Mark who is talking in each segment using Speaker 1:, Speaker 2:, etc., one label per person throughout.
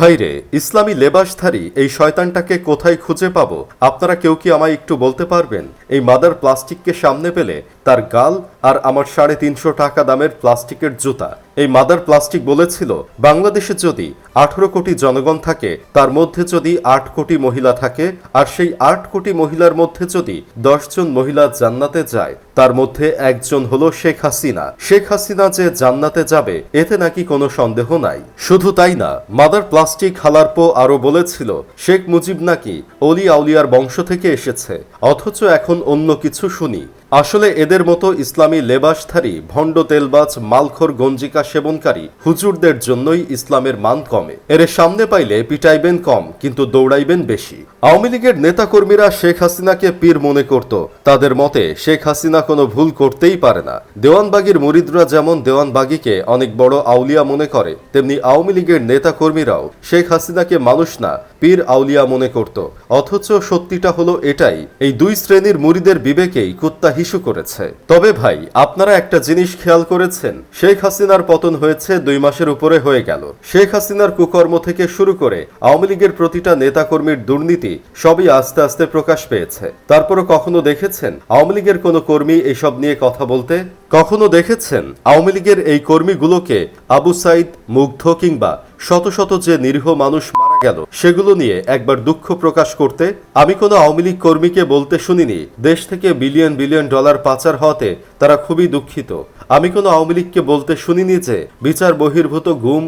Speaker 1: ভাইরে, ইসলামী লেবাসধারী, এই শয়তানটাকে কোথায় খুঁজে পাবো? আপনারা কেউ কি আমায় একটু বলতে পারবেন? এই মাদার প্লাস্টিককে সামনে পেলে তার গাল আর আমার সাড়ে তিনশো টাকা দামের প্লাস্টিকের জুতা। এই মাদার প্লাস্টিক বলেছিল, বাংলাদেশে যদি আঠারো কোটি জনগণ থাকে, তার মধ্যে যদি আট কোটি মহিলা থাকে, আর সেই আট কোটি মহিলার মধ্যে যদি দশজন মহিলা জান্নাতে যায়, তার মধ্যে একজন হল শেখ হাসিনা। শেখ হাসিনা যে জান্নাতে যাবে, এতে নাকি কোনো সন্দেহ নাই। শুধু তাই না, মাদার প্লাস্টিক হালারপো আরও বলেছিল, শেখ মুজিব নাকি অলি আউলিয়ার বংশ থেকে এসেছে। অথচ এখন অন্য কিছু শুনি। আসলে এদের মতো ইসলামী লেবাসধারী ভণ্ড তেলবাজ, মালখোর গঞ্জিকা সেবনকারী হুজুরদের জন্যই ইসলামের মান কমে। এর সামনে পাইলে পিটাইবেন কম, কিন্তু দৌড়াইবেন বেশি। আওয়ামী লীগের নেতাকর্মীরা শেখ হাসিনাকে পীর মনে করত। তাদের মতে, শেখ হাসিনা কোনো ভুল করতেই পারে না। দেওয়ানবাগির মুরিদরা যেমন দেওয়ানবাগিকে অনেক বড় আউলিয়া মনে করে, তেমনি আওয়ামী লীগের নেতাকর্মীরাও শেখ হাসিনাকে মানুষ না, পীর আউলিয়া মনে করত। অথচ সত্যিটা হলো এটাই, এই দুই শ্রেণির মুরিদের বিবেকেই কুত্তা হিসু করেছে। তবে ভাই, আপনারা একটা জিনিস খেয়াল করেছেন? শেখ হাসিনার পতন হয়েছে দুই মাসের উপরে হয়ে গেল। শেখ হাসিনার কুকর্ম থেকে শুরু করে আওয়ামী লীগের প্রতিটা নেতাকর্মীর দুর্নীতি সবই আস্তে আস্তে প্রকাশ পেয়েছে। তারপরও কখনো দেখেছেন আওয়ামী লীগের কোনো কর্মী এসব নিয়ে কথা বলতে? কখনো দেখেছেন আওয়ামী লীগের এই কর্মীগুলোকে আবু সাইদ মুগ্ধ কিংবা শত শত যে নিরীহ মানুষ গেল। সেগুলো নিয়ে একবার দুঃখ প্রকাশ করতে আমি কোনো আওয়ামী লীগ কর্মীকে বলতে শুনিনি। দেশ থেকে বিলিয়ন বিলিয়ন ডলার পাচার হওয়াতে তারা খুবই দুঃখিত। আমি কোনো আওয়ামী লীগকে বলতে শুনিনি যে বিচার বহির্ভূত গুম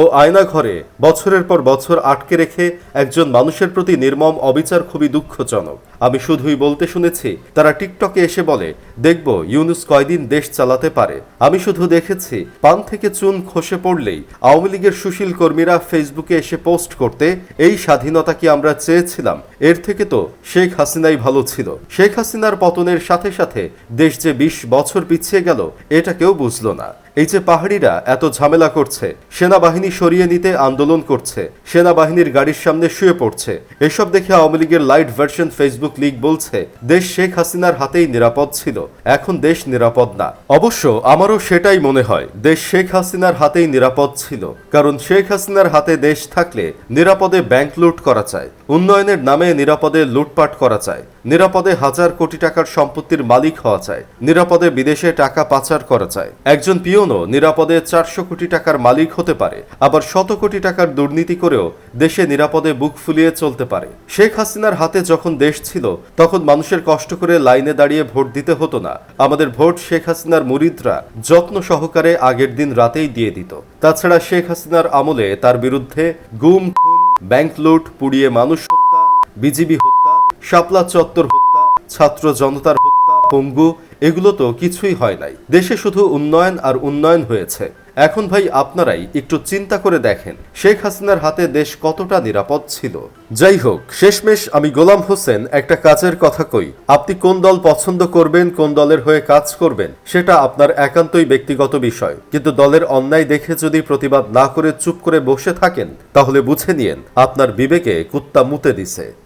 Speaker 1: ও আয়না ঘরে বছরের পর বছর আটকে রেখে একজন মানুষের প্রতি নির্মম অবিচার খুবই দুঃখজনক। আমি শুধুই বলতে শুনেছি, তারা টিকটকে এসে বলে, দেখব ইউনুস কয়দিন দেশ চালাতে পারে। আমি শুধু দেখেছি, পান থেকে চুন খসে পড়লেই আওয়ামী লীগের সুশীল কর্মীরা ফেসবুকে এসে পোস্ট করতে, এই স্বাধীনতা কি আমরা চেয়েছিলাম? এর থেকে তো শেখ হাসিনাই ভালো ছিল। শেখ হাসিনার পতনের সাথে সাথে দেশ যে বিশ বছর পিছিয়ে গেল, এটা কেউ বুঝল না। এই যে পাহাড়িরা এত ঝামেলা করছে, সেনাবাহিনী সরিয়ে নিতে আন্দোলন করছে, সেনাবাহিনীর গাড়ির সামনে শুয়ে পড়ছে, এসব দেখে আওয়ামী লীগের লাইট ভার্সন ফেসবুক লীগ বলছে, দেশ শেখ হাসিনার হাতেই নিরাপদ ছিল, এখন দেশ নিরাপদ না। অবশ্য আমারও সেটাই মনে হয়, দেশ শেখ হাসিনার হাতেই নিরাপদ ছিল, কারণ শেখ হাসিনার হাতে দেশ থাকলে নিরাপদে ব্যাংক লুট করা যায় উন্নয়নের নামে নিরাপদে লুটপাট করা যায় নিরাপদে হাজার কোটি টাকার সম্পত্তির মালিক হওয়া যায় নিরাপদে বিদেশে টাকা পাচার করা যায় একজন পিয়নও নিরাপদে চারশো কোটি টাকার মালিক হতে পারে। আবার শত কোটি টাকার দুর্নীতি করেও দেশে নিরাপদে বুক ফুলিয়ে চলতে পারে। শেখ হাসিনার হাতে যখন দেশ ছিল, তখন মানুষের কষ্ট করে লাইনে দাঁড়িয়ে ভোট দিতে হতো না। আমাদের ভোট শেখ হাসিনার মুরিদরা যত্ন সহকারে আগের দিন রাতেই দিয়ে দিত। তাছাড়া শেখ হাসিনার আমলে তার বিরুদ্ধে গুম ব্যাংক লুট, পুড়িয়ে মানুষ হত্যা, বিজিবি হত্যা, শাপলা চত্বর হত্যা, ছাত্র জনতার হত্যা, পঙ্গু এগুলো তো কিছুই হয় নাই। দেশে শুধু উন্নয়ন আর উন্নয়ন হয়েছে। এখন ভাই আপনারাই একটু চিন্তা করে দেখেন, শেখ হাসিনার হাতে দেশ কতটা নিরাপদ ছিল। যাই হোক, শেষমেশ আমি গোলাম হোসেন একটা কাজের কথা কই। আপনি কোন দল পছন্দ করবেন, কোন দলের হয়ে কাজ করবেন, সেটা আপনার একান্তই ব্যক্তিগত বিষয়। কিন্তু দলের অন্যায় দেখে যদি প্রতিবাদ না করে চুপ করে বসে থাকেন, তাহলে বুঝে নিয়েন, আপনার বিবেকে কুত্তা মুতে দিছে।